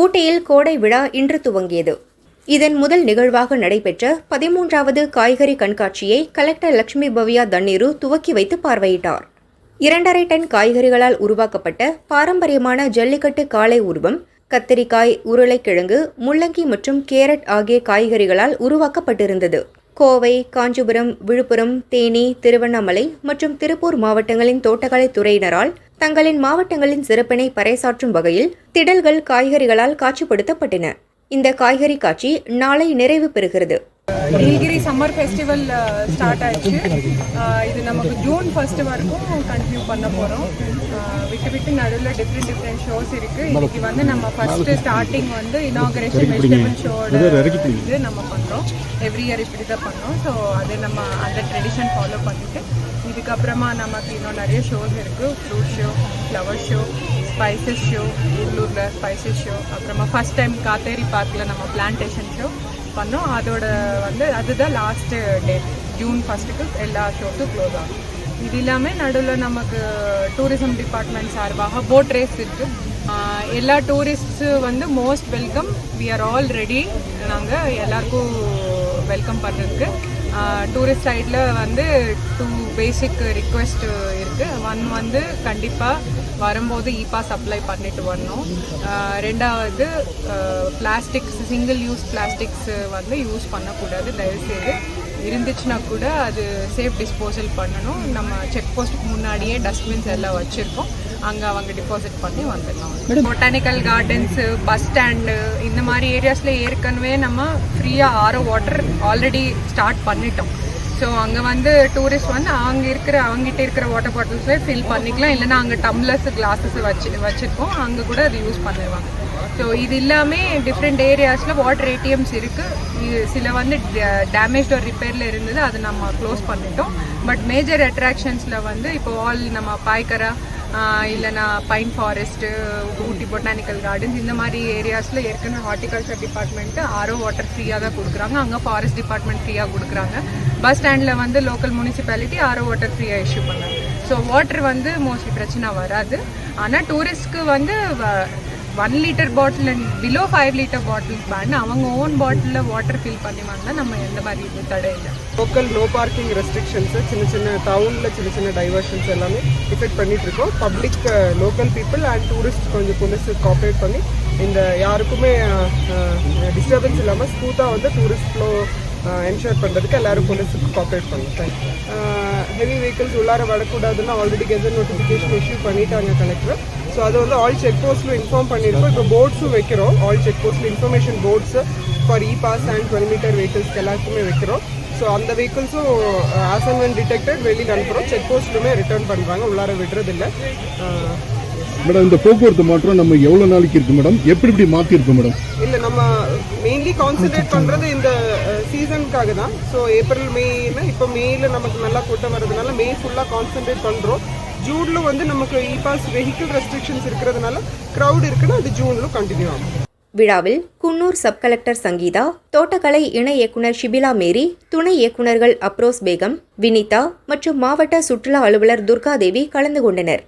ஊட்டியில் கோடை விழா இன்று துவங்கியது. இதன் முதல் நிகழ்வாக நடைபெற்ற பதிமூன்றாவது காய்கறி கண்காட்சியை கலெக்டர் லட்சுமி பவ்யா தண்ணீரு துவக்கி வைத்து பார்வையிட்டார். இரண்டரை டன் காய்கறிகளால் உருவாக்கப்பட்ட பாரம்பரியமான ஜல்லிக்கட்டு காளை உருவம் கத்திரிக்காய் உருளைக்கிழங்கு முள்ளங்கி மற்றும் கேரட் ஆகிய காய்கறிகளால் உருவாக்கப்பட்டிருந்தது. கோவை காஞ்சிபுரம் விழுப்புரம் தேனி திருவண்ணாமலை மற்றும் திருப்பூர் மாவட்டங்களின் தோட்டக்கலை துறையினரால் தங்களின் மாவட்டங்களின் சிறப்பினை பறைசாற்றும் வகையில் திடல்கள் காய்கறிகளால் காட்சிப்படுத்தப்பட்டன. இந்த காய்கறி காட்சி நாளை நிறைவு பெறுகிறது. நீலகிரி சம்மர் ஃபெஸ்டிவல் ஸ்டார்ட் ஆயிடுச்சு. இது நமக்கு ஜூன் ஃபர்ஸ்ட் வரைக்கும் கண்டினியூ பண்ண போகிறோம் விட்டு விட்டு நடுவில் டிஃப்ரெண்ட் டிஃப்ரெண்ட் ஷோஸ் இருக்கு. இன்னைக்கு வந்து நம்ம ஃபர்ஸ்ட் ஸ்டார்டிங் வந்து இனாகரேஷன் வெஜிடபிள் ஷோட இது நம்ம பண்ணுறோம் எவ்ரி இயர் இப்படி தான் பண்ணோம். ஸோ அது நம்ம அந்த ட்ரெடிஷன் ஃபாலோ பண்ணிட்டு இதுக்கப்புறமா நமக்கு இன்னும் நிறைய ஷோஸ் இருக்கு. Fruit show flower show spices show உள்ளூரில் ஸ்பைசஸ் ஷோ அப்புறமா ஃபர்ஸ்ட் டைம் காத்தேரி பார்க்கில் நம்ம பிளான்டேஷன் ஷோ பண்ணோம். அதோட வந்து அதுதான் லாஸ்ட் டேட் ஜூன் ஃபர்ஸ்ட்டுக்கு எல்லா ஷோக்கும் க்ளோஸ் ஆகும். இது இல்லாமல் நடுவில் நமக்கு டூரிசம் டிபார்ட்மெண்ட் சார்பாக போட் ரேஸ் இருக்குது எல்லா டூரிஸ்ட்ஸு வந்து most welcome we are all ready நாங்கள் எல்லாருக்கும் வெல்கம் பண்ணுறதுக்கு டூரிஸ்ட் சைடில் வந்து டூ பேசிக் ரிக்வெஸ்ட் இருக்குது ஒன் வந்து கண்டிப்பாக வரும்போது இ பாஸ் அப்ளை பண்ணிட்டு வரணும் ரெண்டாவது பிளாஸ்டிக்ஸ் சிங்கிள் யூஸ் பிளாஸ்டிக்ஸ் வந்து யூஸ் பண்ணக்கூடாது. தயவுசெய்து இருந்துச்சுன்னா கூட அது சேஃப் டிஸ்போசல் பண்ணணும். நம்ம செக் போஸ்ட்டுக்கு முன்னாடியே டஸ்ட்பின்ஸ் எல்லாம் வச்சுருக்கோம். அங்கே அவங்க டிபாசிட் பண்ணி வந்துடலாம் பொட்டானிக்கல் கார்டன்ஸு பஸ் ஸ்டாண்டு இந்த மாதிரி ஏரியாஸில் ஏற்கனவே நம்ம ஃப்ரீயாக R O water already start பண்ணிட்டோம். ஸோ அங்கே வந்து டூரிஸ்ட் வந்து அங்கே இருக்கிற அவங்ககிட்ட இருக்கிற வாட்டர் பாட்டில்ஸே ஃபில் பண்ணிக்கலாம். இல்லைன்னா அங்கே டம்ளர்ஸ் கிளாஸஸ் வச்சு வச்சுருக்கோம் அங்கே கூட அது யூஸ் பண்ணுவாங்க ஸோ இது இல்லாமல் டிஃப்ரெண்ட் ஏரியாஸில் வாட்டர் ஏடிஎம்ஸ் இருக்குது இது சில வந்து டேமேஜ் ஒரு ரிப்பேரில் இருந்தது அது நம்ம க்ளோஸ் பண்ணிட்டோம். பட் மேஜர் அட்ராக்ஷன்ஸில் வந்து இப்போ ஆல் நம்ம பாய்க்கரா இல்லைனா pine forest Ooty botanical gardens இந்த மாதிரி ஏரியாஸில் ஏற்கனவே ஹார்டிகல்ச்சர் டிபார்ட்மெண்ட்டு ஆரோ வாட்டர் ஃப்ரீயாக தான் கொடுக்குறாங்க. அங்கே ஃபாரஸ்ட் டிபார்ட்மெண்ட் ஃப்ரீயாக கொடுக்குறாங்க. பஸ் ஸ்டாண்டில் வந்து local municipality R O water ஃப்ரீயாக இஷ்யூ பண்ணாங்க ஸோ வாட்டர் வந்து மோஸ்ட்லி பிரச்சனை வராது. ஆனால் டூரிஸ்ட்க்கு வந்து one litre bottle and below five litre bottles banned அவங்க ஓன் பாட்டிலில் வாட்டர் ஃபில் பண்ணி வாங்கினா நம்ம எந்த மாதிரி இது தடை இல்லை. லோக்கல் நோ பார்க்கிங் ரெஸ்ட்ரிக்ஷன்ஸு சின்ன சின்ன டவுனில் சின்ன சின்ன டைவர்ஷன்ஸ் எல்லாமே டிஃபெக்ட் பண்ணிட்டு இருக்கோம். Public local people and tourist கொஞ்சம் போலீஸ் கோஆப்ரேட் பண்ணி இந்த யாருக்குமே டிஸ்டர்பன்ஸ் இல்லாமல் ஸ்மூத்தாக வந்து டூரிஸ்ட் ஃப்ளோ என்ஷூர் பண்ணுறதுக்கு எல்லாரும் போலீஸுக்கு கோஆப்ரேட் தேங்க்யூ ஹெவி வெஹிக்கிள்ஸ் உள்ளார வரக்கூடாதுன்னு ஆல்ரெடி கெசட் நோட்டிஃபிகேஷன் இஷ்யூ பண்ணிட்டாங்க கலெக்டர் ஸோ அது வந்து ஆல் செக் போஸ்ட்டில் இன்ஃபார்ம் பண்ணியிருக்கோம் இப்போ போர்ட்ஸும் வைக்கிறோம். ஆல் செக் போஸ்ட்டில் information boards for E pass and twelve metre வெஹிக்கிள்ஸ்க்கு எல்லாருக்குமே வைக்கிறோம். ஸோ அந்த வெஹிக்கிள்ஸும் ஆஸ் அண்ட் வென் டிடெக்டட் வெளியில் அனுப்புகிறோம் செக் போஸ்ட்லுமே ரிட்டர்ன் பண்ணுறாங்க உள்ளார விடுறதில்ல. மேடம் இந்த போக்குவரத்து மாற்றம் நம்ம எவ்வளவு நாளைக்கு இருக்கு மேடம்? எப்படி இப்படி மாத்திருக்கோம் மேடம்? இல்லை நம்ம மெயின்லி கான்சென்ட்ரேட் பண்ணுறது இந்த சீசனுக்காக தான். ஸோ ஏப்ரல் மேனா இப்போ மேல நமக்கு நல்லா கூட்டம் வர்றதுனால மே ஃபுல்லாக கான்சென்ட்ரேட் பண்ணுறோம் ஜூனில் வந்து நமக்கு இ பாஸ் வெஹிக்கிள் ரெஸ்ட்ரிக்ஷன்ஸ் இருக்கிறதுனால க்ரௌட் இருக்குன்னா அது ஜூனில் கண்டினியூ ஆகும். விழாவில் குன்னூர் சப் கலெக்டர் சங்கீதா தோட்டக்கலை இணை இயக்குனர் ஷிபிலா மேரி துணை இயக்குனர்கள் அப்ரோஸ் பேகம் வினிதா மற்றும் மாவட்ட சுற்றுலா அலுவலர் துர்காதேவி கலந்து கொண்டனர்.